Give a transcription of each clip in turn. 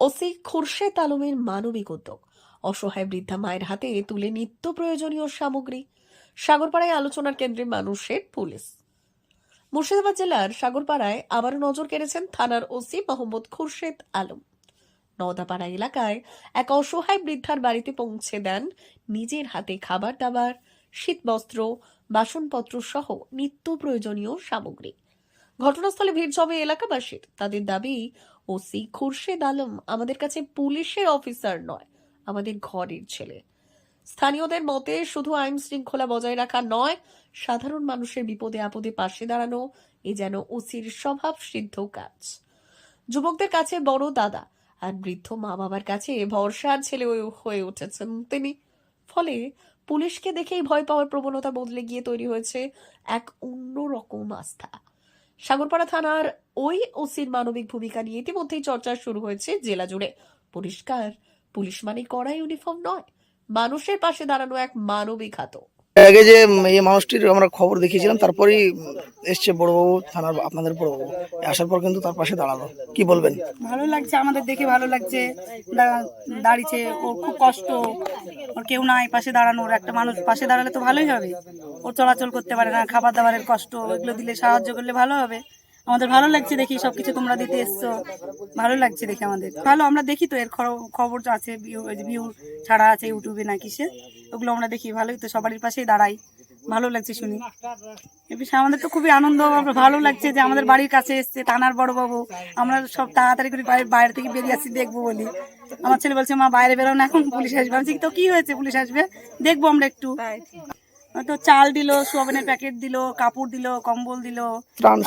OC Khurshed আলমের মানবিক উদ্যোগ। অসহায় বৃদ্ধা মায়ের হাতে তুলে নিত্য প্রয়োজনীয় সামগ্রী। সাগরপাড়ায় আলোচনার কেন্দ্রে মানুষের পুলিশ। মুর্শিদাবাদ জেলার সাগরপাড়ায় আবারও নজর কেড়েছেন থানার ওসি মোহাম্মদ খুরশেদ আলম। নওদাপাড়া এলাকায় এক অসহায় বৃদ্ধার বাড়িতে পৌঁছে দেন নিজের হাতে খাবার দাবার শীতবস্ত্র বাসনপত্র সহ নিত্য প্রয়োজনীয় সামগ্রী। ঘটনাস্থলে ভিড় জমে এলাকাবাসীর। তাদের দাবি, ওসি খুরশেদ আলম আমাদের কাছে পুলিশের অফিসার নয়, আমাদের ঘরের ছেলে। স্থানীয়দের মতে শুধু আইন শৃঙ্খলা বজায় রাখা নয়, সাধারণ মানুষের বিপদে আপদে পাশে দাঁড়ানো, এ যেন ওসির স্বভাব সিদ্ধ কাজ। যুবকদের কাছে বড় দাদা আর বৃদ্ধ মা বাবার কাছে ভরসার ছেলে হয়ে- উঠেছেন তিনি। ফলে পুলিশকে দেখেই ভয় পাওয়ার প্রবণতা বদলে গিয়ে তৈরি হয়েছে এক অন্যরকম আস্থা। সাগরপাড়া থানার ওই ওসির মানবিক ভূমিকা নিয়ে ইতিমধ্যেই চর্চা শুরু হয়েছে জেলা জুড়ে। পরিষ্কার, পুলিশ মানে কড়া ইউনিফর্ম নয়, মানুষের পাশে দাঁড়ানো এক মানবিক হাত আগে যে এই মানুষটির আমরা খবর দেখিয়েছিলাম, তারপরেই এসছে বড়বাবু থানার, আপনাদের বড়বাবু। আসার পর কিন্তু তার পাশে দাঁড়াল। কি বলবেন? ভালো লাগছে, আমাদের দেখে ভালো লাগছে। দাঁড়িয়েছে ওর খুব কষ্ট। ওর কেউ নাই, পাশে দাঁড়ানোর। একটা মানুষ পাশে দাঁড়ালে তো ভালোই হবে। ও চলাচল করতে পারে না, খাবার দাবারের কষ্ট এগুলো দিলে সাহায্য করলে ভালো হবে। আমাদের ভালো লাগছে দেখি সবকিছু তোমরা দিতে এসছো। ভালো লাগছে দেখে আমাদের। ভালো, আমরা দেখি তো এর খবর আছে ভিউ ছাড়া আছে ইউটিউবে না কিসে। ওগুলো আমরা দেখি, ভালোই তো সবারই পাশেই দাঁড়াই। ভালো লাগছে শুনি। এ বিষয়ে আমাদের তো খুবই আনন্দ ভালো লাগছে যে আমাদের বাড়ির কাছে এসছে টানার বড় বাবু আমরা সব তাড়াতাড়ি করে বাইরে থেকে বেরিয়ে আসছি, দেখব বলি। আমার ছেলে বলছে, মা, বাইরে বেরো না এখন, পুলিশ আসবে। আমি তো কি হয়েছে? পুলিশ আসবে? দেখব আমরা একটু। তো চাল দিল সোয়াবিনের প্যাকেট দিল কাপড় দিল কম্বল দিল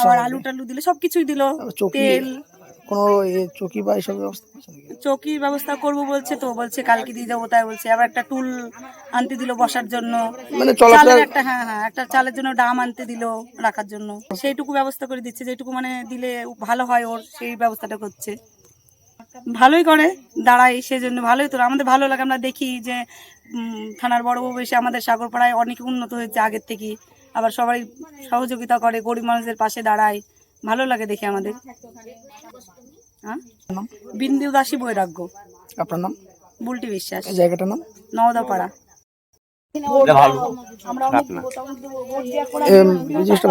আবার আলু টালু দিল সবকিছুই দিল তেল। কোনো চৌকি বা এসব ব্যবস্থা? চৌকির ব্যবস্থা করব বলছে তো বলছে কালকে দিয়ে যাব তাই বলছে। আবার একটা টুল আনতে দিল বসার জন্য। মানে চালের একটা হ্যাঁ হ্যাঁ একটা চালের জন্য ডাম আনতে দিল রাখার জন্য। সেইটুকু ব্যবস্থা করে দিচ্ছে যেটুকু মানে দিলে ভালো হয় ওর সেই ব্যবস্থাটা করছে। ভালোই করে দাঁড়াই সেজন্য ভালোই তো আমাদের ভালো লাগে আমরা দেখি যে থানার বড়বাবু এসে আমাদের সাগরপাড়ায় অনেক উন্নত হয়েছে আগের থেকে। আবার সবাই সহযোগিতা করে গরিব মানুষদের পাশে দাঁড়ায়। ভালো লাগে দেখে আমাদের। হ্যাঁ? বিন্দু দাসী বৈরাগ্য। আপনার নাম? বুলটি বিশ্বাস। এই জায়গাটার নাম? নওদাপাড়া।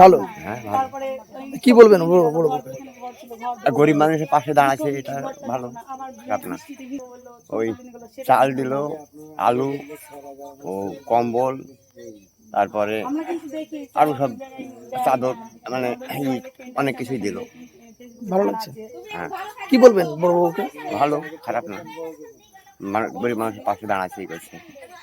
ভালো। হ্যাঁ কি বলবেন? বড় বড় গরিব মানুষের পাশে দাঁড়াচ্ছে এটা ভালো খারাপ না। ওই চাল দিল আলু ও কম্বল তারপরে আরও সব চাদর মানে অনেক কিছুই দিল। ভালো লাগছে? হ্যাঁ। কি বলবেন বড়বাবুকে? ভালো খারাপ না। মানে গরিব মানুষের পাশে দাঁড়াচ্ছে এই করছে।